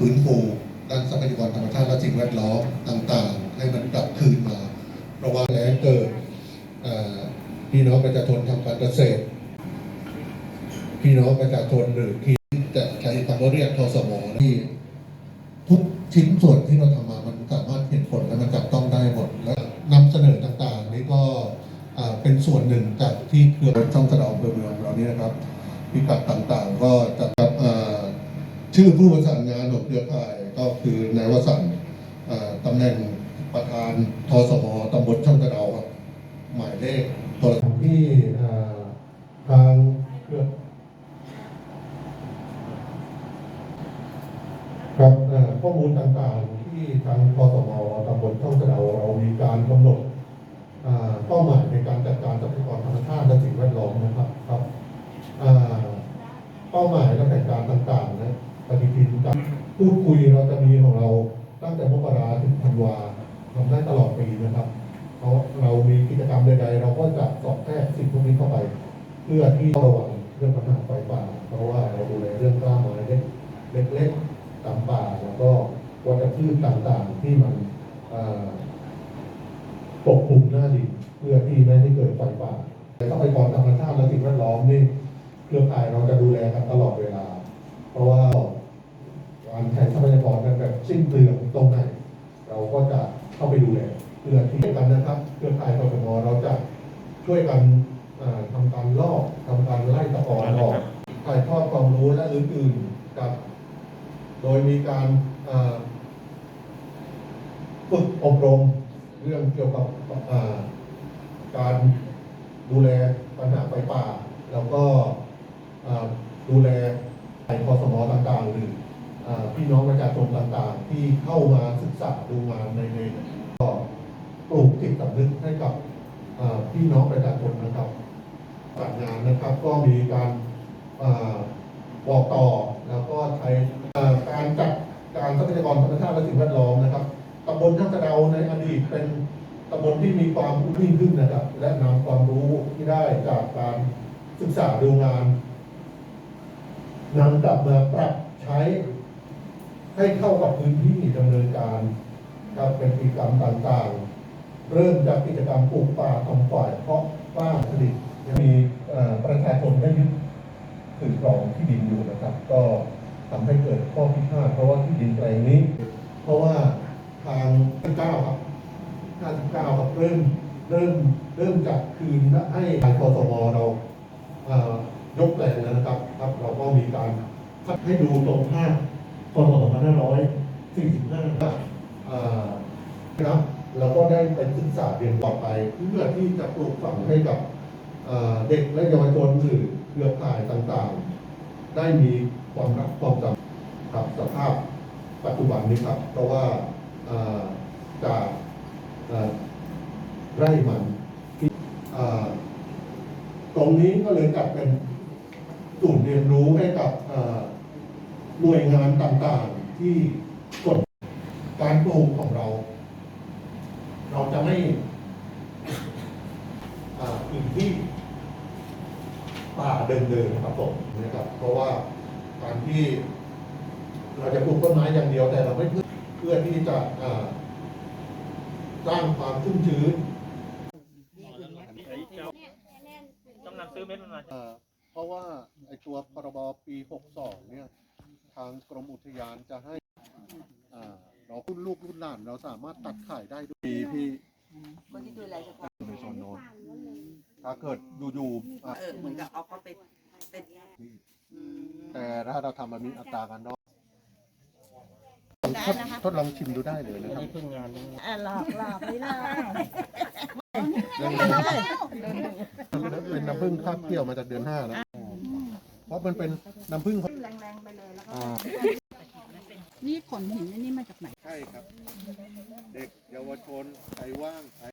ฟื้นฟูด้านทรัพยากรธรรมชาติและสิ่งแวดล้อมต่างๆ ให้มันกลับคืนมา เพราะว่าแล้งเกิดพี่น้องประชาชนทำการเกษตร พี่น้องประชาชนหรือที่จะใช้คำว่าเรียกทสมที่ทุกชิ้นส่วนที่เราทำมามันสามารถเห็นผลและมันจับต้องได้หมดและนำเสนอต่างๆ นี่ก็เป็นส่วนหนึ่งจากที่เครือช่องสะดาอเมืองเรานี่นะครับพิกัดต่างๆ ก็จะกับชื่อผู้ประสาน งานของเครือข่ายก็คือนายวสันต์ตำแหน่งประธานทสมตำบลช่องสะเดาครับหมายเลขโทรศัพท์ที่ทางเครือครับข้อมูลต่างๆที่ทางกสมตำบลช่องสะเดาเรามีการกำหนดเป้าหมายในการจัดการทรัพยากรธรรมชาติและสิ่งแวดล้อมนะครับครับเป้าหมายและแผนการต่างๆนะปฏิทิน พูดคุยเราจะมีของเราตั้งแต่มกราถึงธันวาทำได้ตลอดปีนะครับ เพราะเรามีกิจกรรมใดๆ เราก็จะสอบแทรกสิ่งพวกนี้เข้าไป เพื่อที่ระวังเรื่องปัญหาไฟป่า เพราะว่าเราดูแลเรื่องกล้าไม้เล็กๆตามป่าแล้วก็วัชพืชต่างๆที่มันปกคลุมหน้าดินเพื่อที่ไม่ให้เกิดไฟป่าแต่ทรัพยากรธรรมชาติและสิ่งแวดล้อมนี่เครือข่ายเราจะดูแลกันตลอดเวลา เพราะว่า การใช้ทรัพยากรกันแบบสิ้นเปลืองตรงไหน เราก็จะเข้าไปดูแลเพื่อที่กันนะครับเครือข่ายกสมเราจะช่วยกันอ่าทำการลอกทำการไล่ตะกอนออกถ่ายทอดความรู้และอื่นๆกับ โดยมีการอ่าฝึกอบรมเรื่องเกี่ยวกับอ่าการดูแลปัญหาไฟป่า แล้วก็อ่าดูแลไอคอสมต่างๆหรืออ่า พี่น้องประชาชนต่างๆ ที่เข้ามาศึกษาดูงานในในก็ปลูกจิตสำนึกให้กับพี่น้องประชาชนนะครับจัดงานนะครับก็มีการอบอกต่อแล้วก็ใช้การจัดการทรัพยากรธรรมชาติและสิ่งแวดล้อมนะครับตำบลท่าสะเดาในอดีตเป็นตำบลที่มีความยิ่งขึ้นนะครับ และนำความรู้ที่ได้จากการศึกษาดูงานนำกลับมาปรับใช้ ให้เข้ากับพื้นที่ดำเนินการครับเป็นกิจกรรมต่างๆ เริ่มจากกิจกรรมปลูกป่าทำฝ่ายเพาะป่าผลิตมีประชาชนได้ยึดถือครองที่ดินอยู่นะครับ ก็ทำให้เกิดข้อพิพาทเพราะว่าที่ดินแปลงนี้ เพราะว่าทางเก้าครับ59ครับเริ่มเริ่มเริ่มจากคืนให้ทางกสมเรายกแปลงแล้วนะครับครับ เราก็มีการให้ดูตรงภาพ พศ2545ครับเอ่อนะครับเราก็ได้ไปศึกษาเรียนต่อไป เพื่อที่จะปลูกฝังให้กับเด็กและเยาวชนหรือเครือข่ายต่างๆ ได้มีความรักความจำกับสภาพปัจจุบันนี้ครับ เพราะว่าจากไร่มันที่ตรงนี้ก็เลยจัดเป็นศูนย์เรียนรู้ให้กับ หน่วยงานต่างๆที่กดการปลูกของเรา เราจะไม่อ่าพื้นที่ป่าเดิมๆนะครับผมนะครับ เพราะว่าการที่เราจะปลูกต้นไม้อย่างเดียวแต่เราไม่เพื่อเพื่อที่จะอ่าสร้างความชุ่มชื้นกำลังซื้อเม็ดมันมาอ่าเพราะว่าไอตัวพรบปี 62 เนี่ย ทางกรมอุทยานจะให้อ่าเรารุ่นลูกรุ่นหลานเราสามารถตัดขายได้ด้วยพี่พี่คนที่ดูแลเฉพาะในโซนโน้นถ้าเกิดอยู่ๆอะเออเหมือนกับเอาเขาไปเป็นอืมแต่ถ้าเราทำมันมีอัตราการนอกได้นะคะทดลองชิมดูได้เลยนะครับเพิ่งงานนี้อะหลอกหลอกไม่ได้เป็นน้ำผึ้งคาบเกี่ยวมาจากเดือนห้านะเพราะมันเป็นน้ำผึ้ง เลยแล้วก็นี่ขนหินนี่มาจากไหน ใช่ครับ เด็กเยาวชนใครว่างใคร